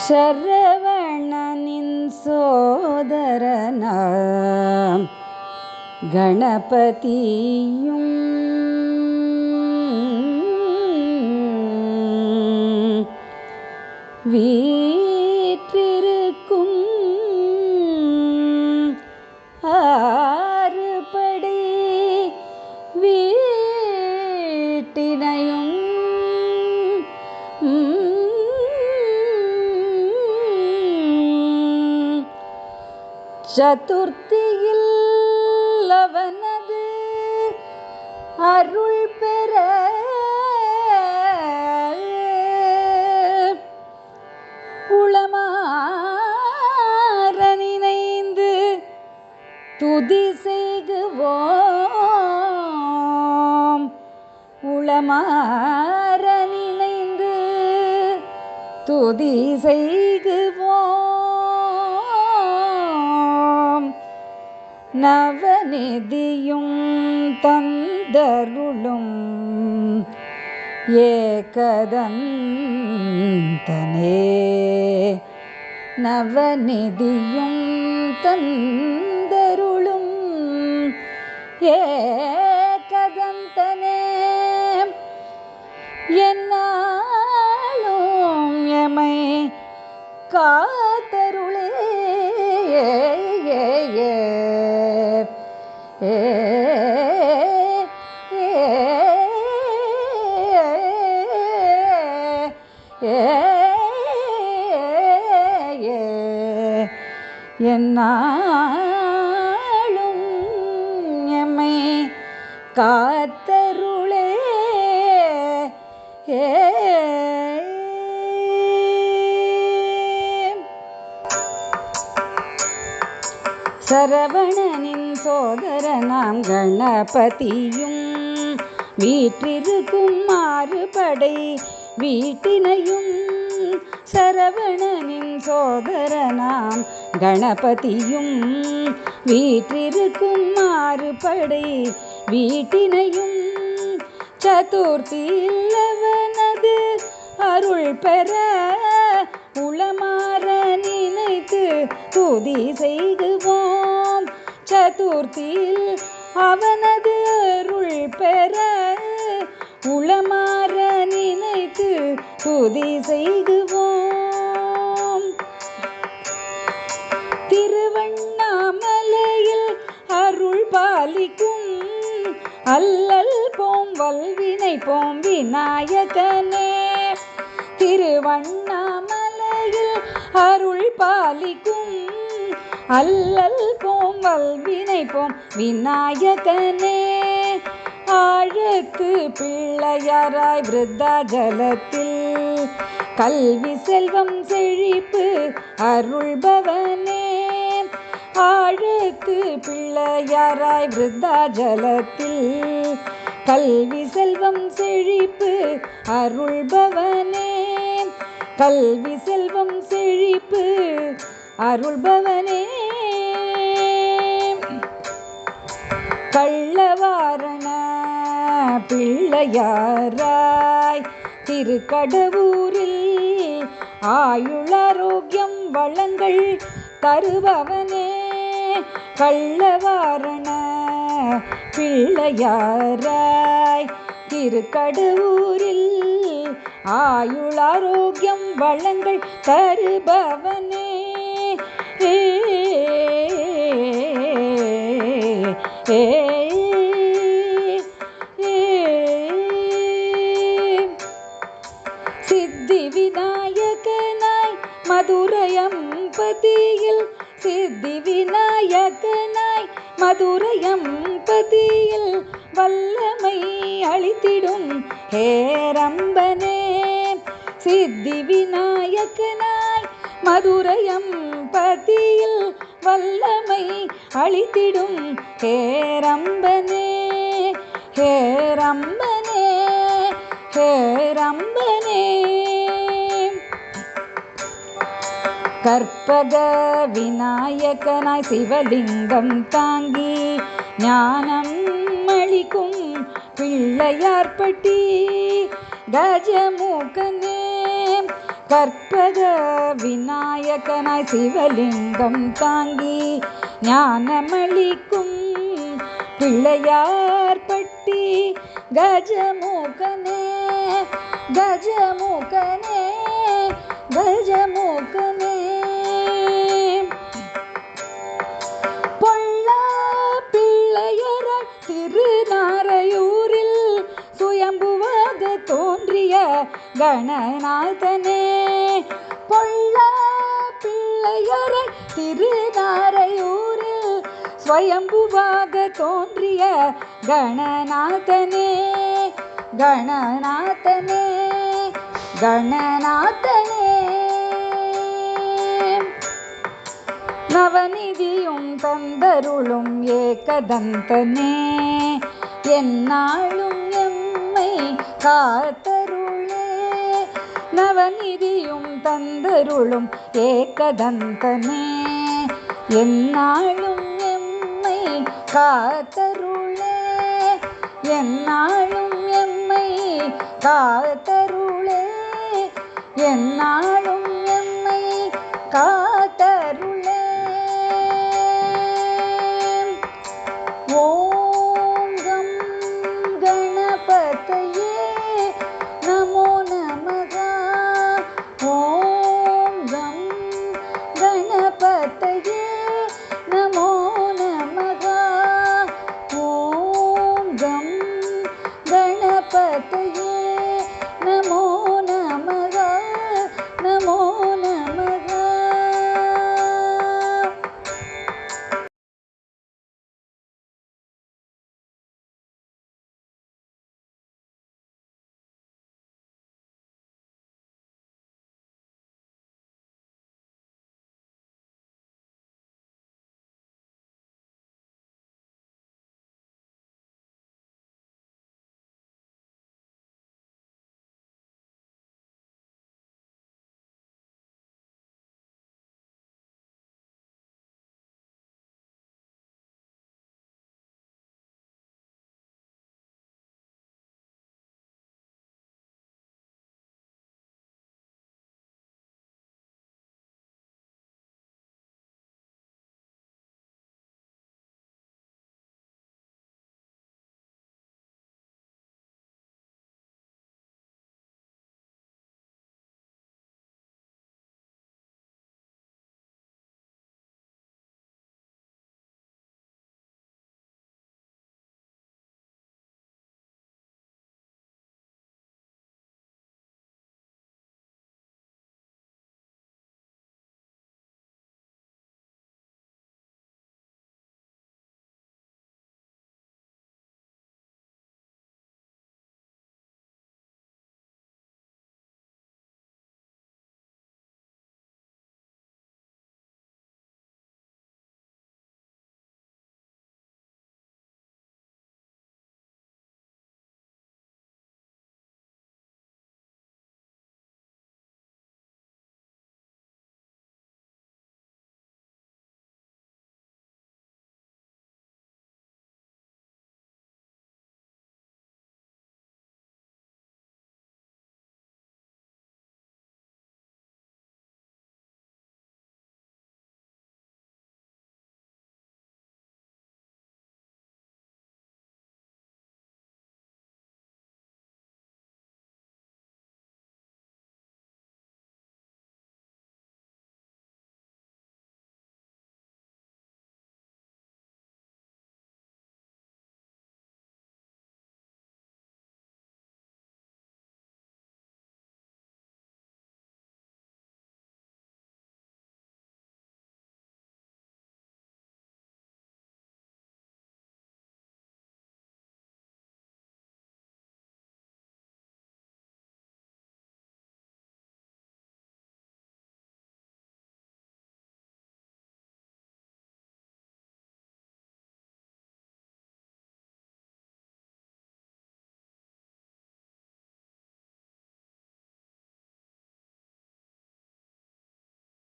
शरवणनिन् सोदरना गणपतियु we சதுர்த்தியில் அவனது அருள் பெற உளமாற நினைந்து துதி செய்குவோம் உளமாற நினைந்து துதி செய்குவோம் நவநிதியும் தந்தருளும் ஏகதந்தனே. நவநிதியும் தந்தருளும் ஏகதந்தனே. என்னாலும் எமை காத்தருளே. ஏ என்னாலும் எம்மை காத்தருளே. ஏ சரவணனின் சோதரனாம் கணபதியும் வீற்றிருக்கும் மாறுபடை வீட்டினையும் சரவணனின் சோதரனாம் கணபதியும் வீற்றிருக்கும் மாறுபடை வீட்டினையும் சதுர்த்தியில் அவனது அருள் பெற உளமாற நினைத்து துதி செய்துவோம். சதுர்த்தியில் அவனது அருள் பெற உளமாற நினைத்து துதி செய்குவோம் திருவண்ணாமலையில் அருள் பாலிக்கும் அல்லல் போம் வல்வினை போம் விநாயகனே திருவண்ணாமலையில் அருள் பாலிக்கும் அல்லல் போம் நாங்கள் வினைப்போம் விநாயகனே ஆழத்து பிள்ளையாராய் விருத்தா ஜலத்தில் கல்வி செல்வம் செழிப்பு அருள்பவனே ஆழத்து பிள்ளையாராய் விருத்தா ஜலத்தில் கல்வி செல்வம் செழிப்பு அருள்பவனே கல்வி செல்வம் செழிப்பு அருள்பவனே கள்ளவாரண பிள்ளையாராய் திருக்கடவூரில் ஆயுளாரோக்கியம் வளங்கள் தருபவனே கள்ளவாரண பிள்ளையாராய் திருக்கடவூரில் ஆயுளாரோக்கியம் வளங்கள் தருபவனே. ஏ மதுரையம்பதியில் சித்தி விநாயகனாய் மதுரையம்பதியில் வல்லமை அளித்திடும் ஹேரம்பனே. சித்தி விநாயகனாய் மதுரையம்பதியில் வல்லமை அளித்திடும் ஹேரம்பனே. ஹேரம்பனே ஹேரம்பனே. கற்பக விநாயகனாய் சிவலிங்கம் தாங்கி ஞானம் அளிக்கும் பிள்ளையார்பட்டி கஜமுகனே. கற்பக விநாயகனாய் சிவலிங்கம் தாங்கி ஞானமளிக்கும் பிள்ளையார்பட்டி கஜமுகனே. கஜமுகனே. கணநாதனே பொல்லா பிள்ளையரை திருநாரையூரில் ஸ்வயம்புவாக தோன்றிய கணநாதனே கணநாதனே கணநாதனே. நவநிதியும் தந்தருளும் ஏகதந்தனே என்னாலும் எம்மை காத்த நவநிதியும் தந்தருளும் ஏகதந்தனே என்னாலும் எம்மை காத்தருளே. என்னாலும் எம்மை காத்தருளே. என்னாலும் எம்மை காத்தருளே. ஓம் கம்